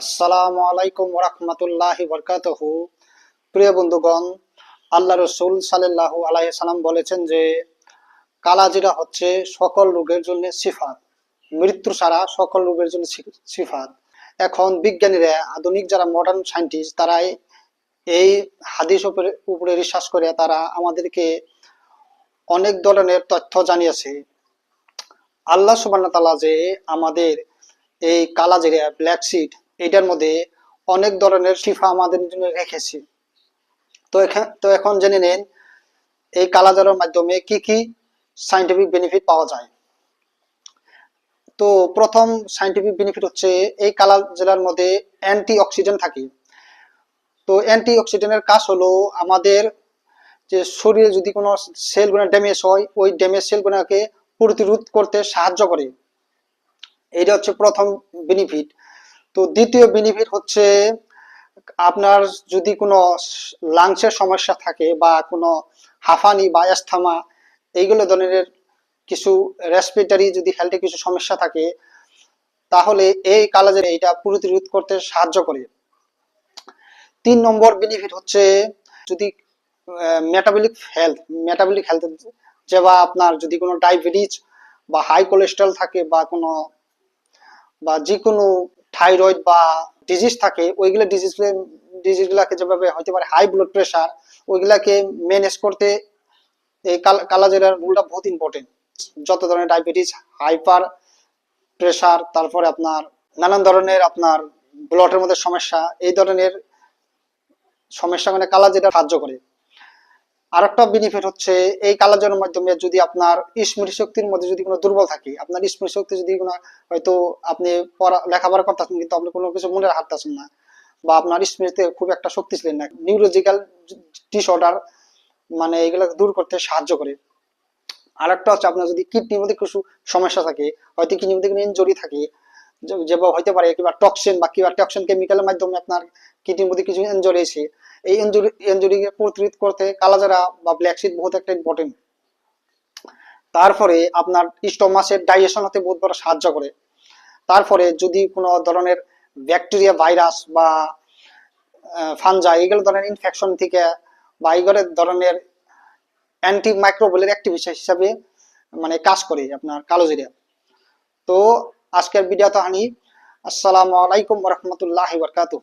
আসসালামু আলাইকুম ওরহমতুল্লাহি বরকাতহু প্রিয় বন্ধুগণ, আল্লাহ রসুল সাল্লাল্লাহু আলাইহি সাল্লাম বলেছেন যে, কালাজিরা হচ্ছে সকল রোগের জন্য সিফাত, মৃত্যু ছাড়া সকল রোগের জন্য সিফাত। এখন বিজ্ঞানীরা, আধুনিক যারা মডার্ন সায়েন্টিস্ট তারাই এই হাদিস উপরে উপরে রিসার্চ করে তারা আমাদেরকে অনেক ধরনের তথ্য জানিয়েছে। আল্লাহ সুবহানাহু তাআলা যে আমাদের এই কালাজিরা, ব্ল্যাক সিড এটার মধ্যে অনেক ধরনের শিফা আমাদের জন্য রেখেছি। তো এখন তো এখন জেনে নেন, এই কালাজারের মাধ্যমে কি কি সাইন্টিফিক বেনিফিট পাওয়া যায়। তো প্রথম সাইন্টিফিক বেনিফিট হচ্ছে এই কালা জেলার মধ্যে অ্যান্টি অক্সিডেন্ট থাকে। তো অ্যান্টি অক্সিডেন্টের কাজ হলো আমাদের যে শরীরে যদি কোনো সেলগুলো ড্যামেজ হয়, ওই ড্যামেজ সেলগুলোকে প্রতিরোধ করতে সাহায্য করে। এটা হচ্ছে প্রথম বেনিফিট তো দ্বিতীয় বেনিফিট হচ্ছে আপনার যদি কোনো লাংসের সমস্যা থাকে বা কোনো হাঁফানি বা অ্যাস্থমা এইগুলো ধরনের কিছু রেসপিরেটরি যদি হেলথে কিছু সমস্যা থাকে, তাহলে এই কালাজের এইটা প্রতিরোধ করতে সাহায্য করে। তিন নম্বর বেনিফিট হচ্ছে যদি মেটাবলিক হেলথ মেটাবলিক হেলথ যে বা আপনার যদি কোনো ডায়াবেটিস বা হাই কোলেস্ট্রল থাকে বা কোনো, বা যে কোনো থাইরয়েড বা ডিজিজ থাকে, ওইগুলো ডিজিজ ডিজিজগুলোকে যেভাবে হতে পারে হাই ব্লাড প্রেশার ওইগুলাকে ম্যানেজ করতে এই কাল- কালাজিরার রুলটা বহুত ইম্পর্টেন্ট যত ধরনের ডায়াবেটিস হাইপার প্রেশার তারপরে আপনার নানান ধরনের আপনার ব্লডের মধ্যে সমস্যা, এই ধরনের সমস্যা মানে কালাজিরা সাহায্য করে। আর একটা বেনিফিট হচ্ছে এই কালাজারের মাধ্যমে যদি আপনার স্মৃতি শক্তির মধ্যে যদি কোনো দুর্বল থাকে, আপনার স্মৃতি শক্তি যদি কোনো হয়তো আপনি পড়া, লেখাপড়া করতেছেন কিন্তু আপনি কোনো কিছু মনে রাখতেছেন না বা আপনার স্মৃতিতে খুব একটা শক্তিশালী না নিউরোলজিক্যাল ডিসঅর্ডার মানে এগুলো দূর করতে সাহায্য করে। আর একটা হচ্ছে আপনার যদি কিডনির মধ্যে কিছু সমস্যা থাকে, হয়তো কিডনির মধ্যে কোনো ইনজুরি থাকে, যে- যেভাবে হতে পারে কিংবা টক্সিন বা কিংবা টক্সিন কেমিক্যালের মাধ্যমে আপনার কিডনির মধ্যে কিছু ইনজুরি আছে এই ইনজুরি ইনজুরিকে প্রতিরোধ করতে কালাজারা বা ব্ল্যাক সিড বহুত একটা ইম্পর্টেন্ট তারপরে আপনার স্টোমাসের ডাইজেশন হতে বহুত বড় সাহায্য করে। তারপরে যদি কোনো ধরনের ব্যাকটেরিয়া ভাইরাস বা ফানজা এগুলো ধরনের ইনফেকশন থেকে বা এইগুলো ধরনের অ্যান্টি মাইক্রোবলের অ্যাক্টিভিটি হিসাবে মানে কাজ করে আপনার কালোজিরা। তো আজকের ভিডিও তো আসসালামু আলাইকুম রহমতুল্লাহ বরকাতুহ।